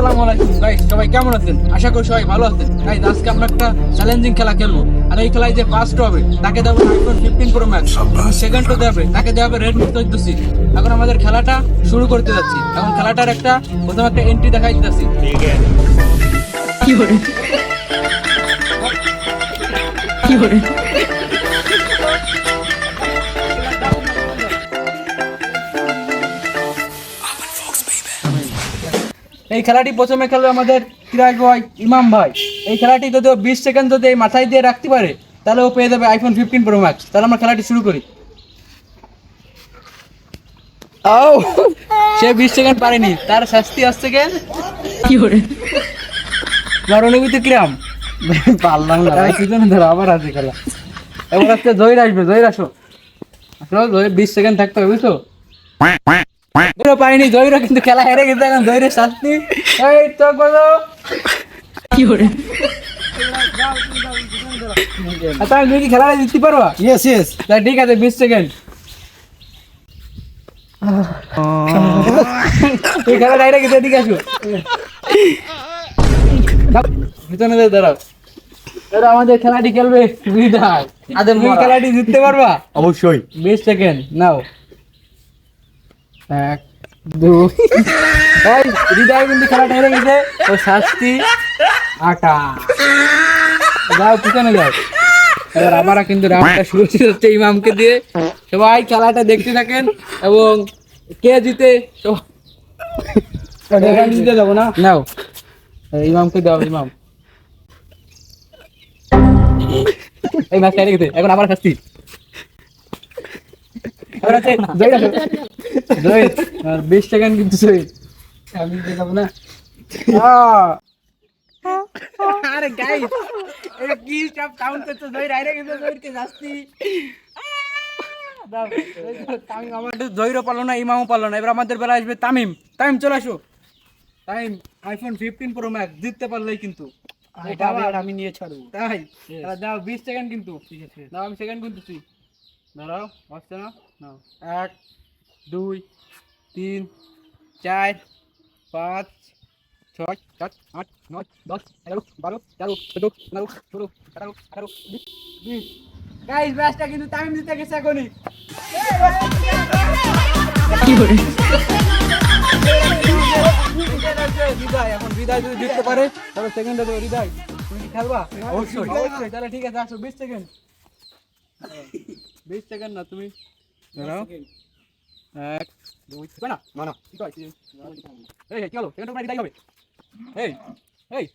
আসসালামু আলাইকুম। গাইস সবাই কেমন আছেন? আশা করি সবাই ভালো আছেন। গাইস আজকে আমরা একটা চ্যালেঞ্জিং খেলা খেলব। আর এই খেলায় যে ফার্স্ট হবে তাকে দেবো iPhone fifteen pro max second তো দেবে তাকে দেওয়া হবে রেডমি চোদ্দ সি এখন আমাদের খেলাটা শুরু করতে যাচ্ছি। এখন খেলাটার একটা প্রথম একটা এন্ট্রি দেখাই দিতেছি। এই খেলাটি প্রথমে খেলবে আমাদের কিরাই ভাই ইমাম ভাই। এই খেলাটি যদি বিশ সেকেন্ড যদি এই মাথায় দিয়ে রাখতে পারে তাহলে ও পেয়ে যাবে আইফোন ফিফটিন প্রো ম্যাক্স তাহলে আমরা খেলাটি শুরু করি। সে বিশ সেকেন্ড পারেনি। তার শাস্তি আসছে কে? কি করে? অনুভূতি কিরাম পারলাম না ভাই ধরো আবার আছে খেলা। এবার আসতে জয়ের আসবে জয়ের আসো। আসো জয়ের বিশ সেকেন্ড থাকতে হবে বুঝছ? পাইনি জয়ীরও কিন্তু খেলা হেরে গেছে এখন জয়ীরের শাস্তি। এই তো বলো। কি করে আচ্ছা তুমি কি খেলাটা জিততে পারবা? ইয়েস ইয়েস তা ঠিক আছে বিশ সেকেন্ড। তুই খেলা ডাইরে গেছে এদিকে আসো। পিছনে দাঁড়াও। এবার আমাদের খেলাটি খেলবে। বিদায় আদের। খেলাটি জিততে পারবা? অবশ্যই। বিশ সেকেন্ড নাও। এক দুই। এই হৃদয় কিন্তু খেলাটা হেরে গেছে। ও শাস্তি আটা। যাও পিছনে যাও। এবার আবার কিন্তু রাউন্ডটা শুরু হচ্ছে ইমামকে দিয়ে। সবাই খেলাটা দেখতে থাকেন এবং কে জিতে জিতে যাব না? নাও। ইমামকে দাও ইমাম। এই ম্যাচ হেরে গেছে এখন আবার শাস্তি। আর বিশ সেকেন্ড কিন্তু আমি না। আরে গাইস এটা কি সব কাউন্ট করতে জয়কে শাস্তি দাও, তামিম আমাদের জয়রও পারল না ইমামও পারল না। এবার আমাদের বেলা আসবে তামিম। তামিম চলে আসো। Tamim iPhone fifteen pro max জিততে পারলেই কিন্তু। আমি নিয়ে ছাড়বো। তাই? দাও বিশ সেকেন্ড কিন্তু। ঠিক আছে। দাও আমি সেকেন্ড গুনতেছি। দাঁড়াও আসছে না এক দুই তিন চার পাঁচ ছয় সাত আট নয় দশ এগারো বারো তেরো চোদ্দ পনেরো ষোলো সতেরো আঠারো বিশ। গাইস ম্যাচটা কিন্তু টাইম দিতে গেছে এখনই। বিদায় এখন বিদায় যদি জিততে পারে তবে সেকেন্ডে দেবো হৃদয় তুমি কি খেলবা? অবশ্যই। অবশ্যই তাহলে ঠিক আছে আসো বিশ সেকেন্ড বিশ সেকেন্ড না তুমি। দাঁড়াও। এক দুই না না না। কি কয়? এই কি হলো? সেকেন্ড হৃদয় হবে। এই এই।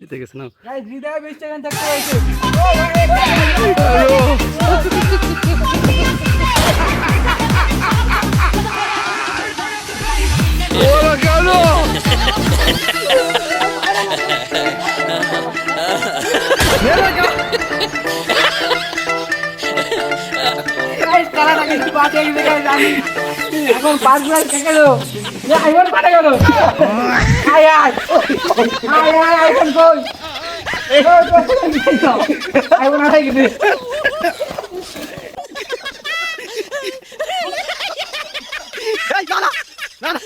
জিতে গেছে না। গাইস হৃদয় বিশ সেকেন্ড থাকতে হয়েছে। গাইস খেলাটা কিন্তু বাঁচে এখন পাঁচ লাখ এখন পাঠা গেল আয় আয় আয় আয় এখন এখন আয় গেলে দাঁড়া দাঁড়া।